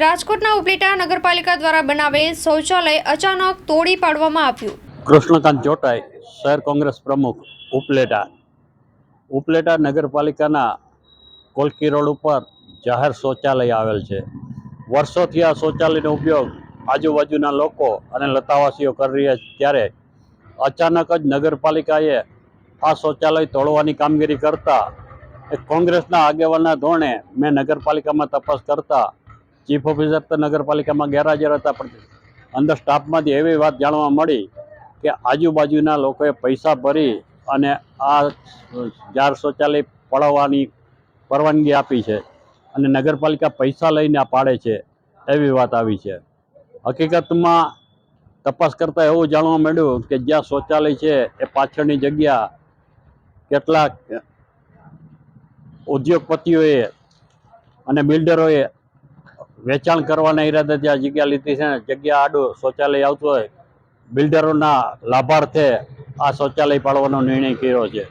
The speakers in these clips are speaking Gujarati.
રાજકોટના ઉપલેટા નગરપાલિકા દ્વારા બનાવેલ શૌચાલય અચાનક તોડી પાડવામાં આવ્યું. કૃષ્ણકાંત ચોટાઈ શહેર કોંગ્રેસ પ્રમુખ, ઉપલેટા. ઉપલેટા નગરપાલિકાના કોલકી રોડ ઉપર જાહેર શૌચાલય આવેલ છે. વર્ષોથી આ શૌચાલયનો ઉપયોગ આજુબાજુના લોકો અને લતાવાસીઓ કરી રહ્યા છે. ત્યારે અચાનક જ નગરપાલિકાએ આ શૌચાલય તોડવાની કામગીરી કરતા કોંગ્રેસના આગેવાનના ધોરણે મેં નગરપાલિકામાં તપાસ કરતા ચીફ ઓફિસર તો નગરપાલિકામાં ગેરહાજર હતા, પણ અંદર સ્ટાફમાંથી એવી વાત જાણવા મળી કે આજુબાજુના લોકોએ પૈસા ભરી અને આ જાર શૌચાલય પડાવવાની પરવાનગી આપી છે અને નગરપાલિકા પૈસા લઈને આ પાડે છે એવી વાત આવી છે. હકીકતમાં તપાસ કરતાં એવું જાણવા મળ્યું કે જ્યાં શૌચાલય છે એ પાછળની જગ્યા કેટલાક ઉદ્યોગપતિઓએ અને બિલ્ડરોએ વેચાણ કરવાના ઈરાદાથી આ જગ્યા લીધી છે ને, જગ્યા આડું શૌચાલય આવતું હોય, બિલ્ડરોના લાભાર્થે આ શૌચાલય પાડવાનો નિર્ણય કર્યો છે.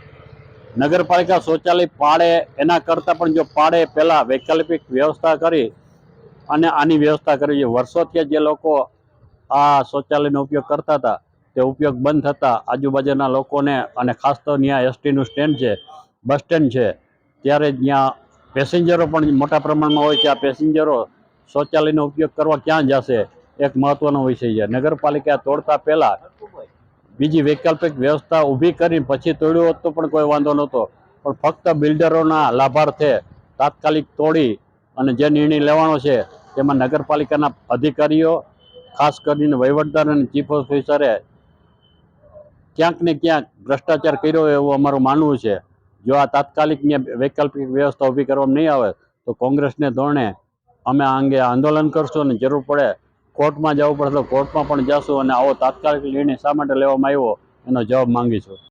નગરપાલિકા શૌચાલય પાડે એના કરતાં પણ જો પાડે પહેલાં વૈકલ્પિક વ્યવસ્થા કરી અને આની વ્યવસ્થા કરવી જોઈએ વર્ષોથી જે લોકો આ શૌચાલયનો ઉપયોગ કરતા હતા, તે ઉપયોગ બંધ થતાં આજુબાજુના લોકોને અને ખાસ તો ત્યાં એસટીનું સ્ટેન્ડ છે, બસ સ્ટેન્ડ છે, ત્યારે જ્યાં પેસેન્જરો પણ મોટા પ્રમાણમાં હોય છે. આ પેસેન્જરો શૌચાલયનો ઉપયોગ કરવા ક્યાં જશે, એક મહત્વનો વિષય છે. નગરપાલિકા તોડતા પહેલાં બીજી વૈકલ્પિક વ્યવસ્થા ઊભી કરી પછી તોડ્યું હોત તો પણ કોઈ વાંધો નહોતો. પણ ફક્ત બિલ્ડરોના લાભાર્થે તાત્કાલિક તોડી અને જે નિર્ણય લેવાનો છે, તેમાં નગરપાલિકાના અધિકારીઓ, ખાસ કરીને વહીવટદાર અને ચીફ ઓફિસરે ક્યાંક ને ક્યાંક ભ્રષ્ટાચાર કર્યો એવું અમારું માનવું છે. જો આ તાત્કાલિક વૈકલ્પિક વ્યવસ્થા ઊભી કરવામાં નહીં આવે, તો કોંગ્રેસને ધોરણે અમે આ અંગે આંદોલન કરશું અને જરૂર પડે કોર્ટમાં જવું પડે તો કોર્ટમાં પણ જશું અને આવો તાત્કાલિક નિર્ણય શા માટે લેવામાં આવ્યો એનો જવાબ માંગીશું.